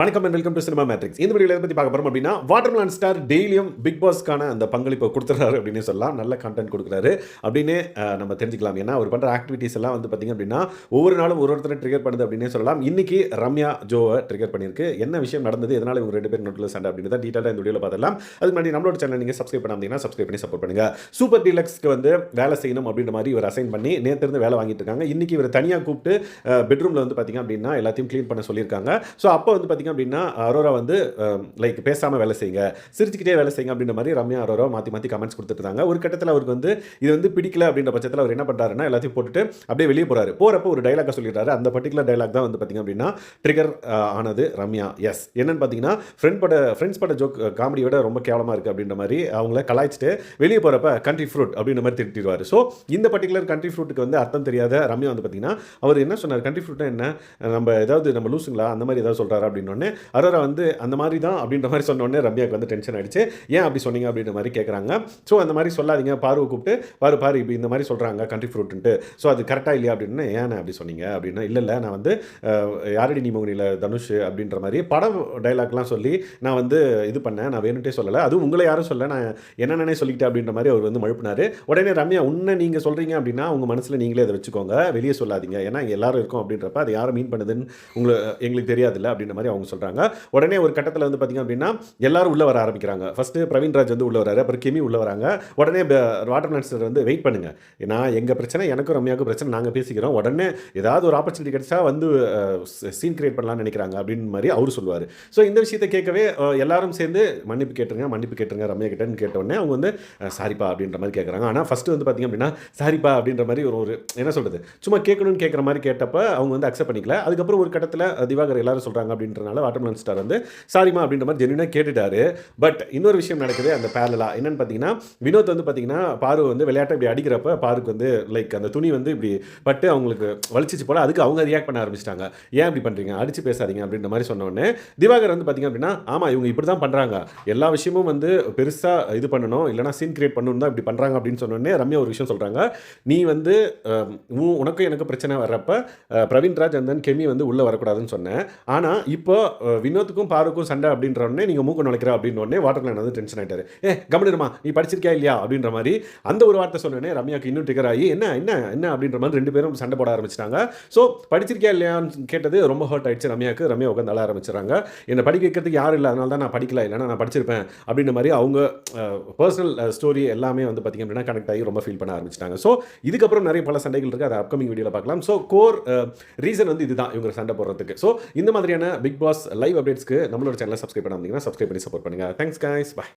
வணக்கம் and welcome to Cinema Matrix இந்த video எதை பற்றி பார்க்க போகிறோம் அப்படின்னா வாட்டர்மேன் ஸ்டார் டெய்லியும் பிக் பாஸ்க்கான அந்த பங்களிப்பை கொடுத்துறாரு அப்படின்னு சொல்லலாம். நல்ல கண்டென்ட் கொடுக்குறாரு. அப்படின்னு நம்ம தெரிஞ்சுக்கலாம். ஏன்னா அவர் பண்ணுற ஆக்டிவிட்டீஸ் எல்லாம் வந்து பார்த்திங்க அப்படின்னா ஒவ்வொரு நாளும் ஒரு ஒருத்தரை ட்ரிகர் பண்ணுது அப்படின்னே சொல்லலாம். இன்னைக்கு ரம்யா ஜோவை ட்ரிகர் பண்ணியிருக்கு. என்ன விஷயம் நடந்தது எதனால் இவங்க ரெண்டு பேர் நோட்டில் சண்டை அப்படின்னு தான் டீட்டெயிலாக இந்த வீடியோவில் பார்த்துலாம் அதுக்கு முன்னாடி நம்மளோட சேனல் நீங்கள் சப்ஸ்கிரைப் பண்ணாமீங்கன்னா சப்ஸ்கிரைப் பண்ணி சப்போர்ட் பண்ணுங்க. சூப்பர் டீலக்ஸ்க்கு வந்து வேலை செய்யணும் அப்படின்ற மாதிரி இவர் அசைன் பண்ணி நேற்றுருந்து வேலை வாங்கிட்டு இருக்காங்க. இன்னைக்கு இவர் தனியாக கூப்பிட்டு பெட்ரூமில் வந்து பார்த்திங்க அப்படின்னா எல்லாத்தையும் க்ளீன் பண்ண சொல்லியிருக்காங்க. ஸோ அப்போ வந்து பார்த்திங்க அப்படின்னா அரோரா வந்து லைக் பேசாமல் வேலை செய்யுங்க. சிரிச்சுக்கிட்டே வேலை செய்யுங்க அப்படின்ற மாதிரி ரம்யா அரோரா மாற்றி மாற்றி கமெண்ட்ஸ் கொடுத்துட்டு இருந்தாங்க ஒரு கட்டத்தில் அவருக்கு வந்து இது வந்து பிடிக்கல அப்படின்ற பட்சத்தில் அவர் என்ன பண்ணுறாருன்னா எல்லாத்தையும் போட்டுட்டு அப்படியே வெளியே போகிறாரு போகிறப்ப ஒரு டைலாக சொல்லிடுறாரு. அந்த பர்டிகுலர் டைலாக் தான் வந்து பார்த்திங்க அப்படின்னா ட்ரிகர் ஆனது ரம்யா. எஸ் என்னன்னு பார்த்தீங்கன்னா ஃப்ரெண்ட் பட ஃப்ரெண்ட்ஸ் பட ஜோக் காமெடி விட ரொம்ப கேவலமாக இருக்குது அப்படின்ற மாதிரி அவங்கள கலாய்ச்சிட்டு வெளியே போகிறப்ப கண்ட்ரி ஃப்ரூட் அப்படின்ற மாதிரி திட்டிடுவார் ஸோ இந்த பர்டிகுலர் கண்ட்ரி ஃப்ரூட்டுக்கு வந்து அர்த்தம் தெரியாத ரம்யா வந்து பார்த்தீங்கன்னா அவர் என்ன சொன்னார்? கண்ட்ரி ஃப்ரூட்னா என்ன? நம்ம ஏதாவது நம்ம லூசுங்களா அந்த மாதிரி ஏதாவது சொல்கிறாரு அப்படின்னோடனே அரோரா வந்து அந்த மாதிரி தான் அப்படின்ற மாதிரி சொன்னோடனே ரம்யாவுக்கு வந்து டென்ஷன் ஆயிடுச்சு. ஏன் அப்படி சொன்னீங்க? அப்படின்ற மாதிரி கேட்குறாங்க ஸோ அந்த மாதிரி சொல்லாதீங்க. பாருவை கூப்பிட்டு பாரு பாரு இப்போ இந்த மாதிரி சொல்கிறாங்க கண்ட்ரி ஃப்ரூட்டுன்ட்டு ஸோ அது கரெக்டாக இல்லையா? அப்படின்னு ஏன் அப்படி சொன்னீங்க? அப்படின்னா இல்லை இல்லை நான் வந்து யாரடி நீ மோகனியில் தனுஷ் அப்படின்ற மாதிரி படம் டைலாக்லாம் சொல்லி நான் வந்து இது பண்ணேன். நான் வேணுட்டே சொல்லலை. அதுவும் உங்களை யாரும் சொல்ல நான் என்னென்னே சொல்லிக்கிட்டேன் அப்படின்ற மாதிரி அவர் வந்து மழுப்பினார். உடனே ரம்யா உன்னை நீங்கள் சொல்கிறீங்க அப்படின்னா உங்கள் மனசில் நீங்களே அதை வச்சுக்கோங்க. வெளியே சொல்லாதீங்க. ஏன்னா இங்க எல்லாரும் இருக்கும் அப்படின்றப்ப அது யாரும் மீன் பண்ணுதுன்னு உங்களுக்கு எங்களுக்கு தெரியாதுல்ல அப்படின்ற மாதிரி அவங்க சொல்கிறாங்க உடனே ஒரு கட்டத்தில் வந்து பார்த்திங்க அப்படின்னா எல்லாரும் உள்ளே வர ஆரம்பிக்கிறாங்க. ஃபஸ்ட்டு பிரவீன்ராஜ் வந்து உள்ளே வராரு அப்புறம் கெமி உள்ளே வராங்க. உடனே வாட்டர் மினிஸ்டர் வந்து வெயிட் பண்ணுங்க. ஏன்னா எங்கள் பிரச்சனை எனக்கும் ரம்யாவுக்கும் பிரச்சனை நாங்கள் பேசிக்கிறோம். உடனே ஏதாவது ஒரு ஆப்பர்ச்சுனிட்டி கிடைச்சா வந்து சீன் கிரியேட் பண்ணலாம்னு நினைக்கிறாங்க அப்படின்னு மாதிரி அவர் சொல்லுவார். ஸோ இந்த விஷயத்தை கேட்கவே எல்லாரும் சேர்ந்து மன்னிப்பு கேட்டுருங்க மன்னிப்பு கேட்டுருங்க ரம்யா கிட்டேன்னு கேட்ட உடனே அவங்க வந்து சாரிப்பா அப்படின்ற மாதிரி கேட்குறாங்க ஆனால் ஃபஸ்ட்டு வந்து பார்த்திங்க அப்படின்னா சாரிப்பா அப்படின்ற மாதிரி ஒரு ஒரு என்ன சொல்கிறது சும்மா கேட்கணும்னு கேட்குற மாதிரி கேட்டப்போ அவங்க வந்து அக்செப்ட் பண்ணிக்கல. அதுக்கப்புறம் ஒரு கட்டத்தில் திவாகர் எல்லாரும் சொல்கிறாங்க அப்படின்றனால வாட்டர்மலன் ஸ்டார் வந்து சாரிமா அப்படின்ற மாதிரி ஜென்யூனாக கேட்டுட்டாரு. பட் இன்னொரு விஷயம் நடக்குது அந்த பேரலா என்னென்னு பார்த்தீங்கன்னா வினோத் வந்து பார்த்தீங்கன்னா பாரு வந்து விளையாட்டை இப்படி அடிக்கிறப்ப பாருக்கு வந்து லைக் அந்த துணி வந்து இப்படி பட்டு அவங்களுக்கு வலிச்சிச்சு போல அதுக்கு அவங்க ரியாக்ட் பண்ண ஆரம்பிச்சிட்டாங்க. ஏன் இப்படி பண்ணுறீங்க அடிச்சு பேசாதீங்க அப்படின்ற மாதிரி சொன்னோடனே திவாகர் வந்து பார்த்தீங்க அப்படின்னா ஆமாம் இவங்க இப்படி தான் பண்ணுறாங்க எல்லா விஷயமும் வந்து பெருசாக இது பண்ணணும். இல்லைனா சீன் கிரியேட் பண்ணணும் தான் இப்படி பண்ணுறாங்க அப்படின்னு சொன்னோடனே ரம்யா ஒரு விஷயம் சொல்கிறாங்க நீ வந்து உன் உனக்கும் எனக்கு பிரச்சனை வர்றப்ப பிரவீன்ராஜ் and கெமி வந்து உள்ளே வரக்கூடாதுன்னு சொன்னேன். ஆனால் இப்போ வினோத்துக்கும் பாருக்கும் சண்டை அப்படின்ற உடனே நீங்கள் மூக்கு நுழைக்கிற அப்படின்னு உடனே வாட்டர் லைன் வந்து டென்ஷன் ஆகிட்டாரு ஏ கவனிடுமா நீ படிச்சிருக்கியா இல்லையா? அப்படின்ற மாதிரி அந்த ஒரு வார்த்தை சொன்னோடனே ரம்யாக்கு இன்னும் டிகர் ஆகி என்ன என்ன என்ன? அப்படின்ற மாதிரி ரெண்டு பேரும் சண்டை போட ஆரம்பிச்சிட்டாங்க. ஸோ படிச்சிருக்கியா இல்லையான்னு கேட்டது ரொம்ப ஹர்ட் ஆயிடுச்சு ரம்யாக்கு ரம்யா உட்காந்து அழ ஆரம்பிச்சிடறாங்க. என்னை படிக்க வைக்கிறதுக்கு யாரும் இல்லை. அதனால தான் நான் படிக்கல. இல்லைனா நான் படிச்சிருப்பேன். அப்படின்ற மாதிரி அவங்க பர்சனல் ஸ்டோரி எல்லாமே வந்து பார்த்திங்க அப்படின்னா கனெக்ட் ஆகி ரொம்ப ஃபீல் பண்ண ஆரம்பிச்சிட்டாங்க. ஸோ இதுக்கப்புறம் நிறைய பல சண்டைகள் இருக்குது அதை அப்கமிங் வீடியோவில் பார்க்கலாம். ஸோ கோர் ரீசன் வந்து இதுதான். இவங்க சண்டை போடுறதுக்கு. ஸோ இந்த மாதிரியான பிக் பாஸ் லைவ் அப்டேட்ஸ்க்கு நம்மளோட சேனலை சப்ஸ்கிரைப் பண்ணாமல் சப்ஸ்கிரைப் பண்ணி சப்போர்ட் பண்ணுங்கள் தேங்க்ஸ் guys. பாய்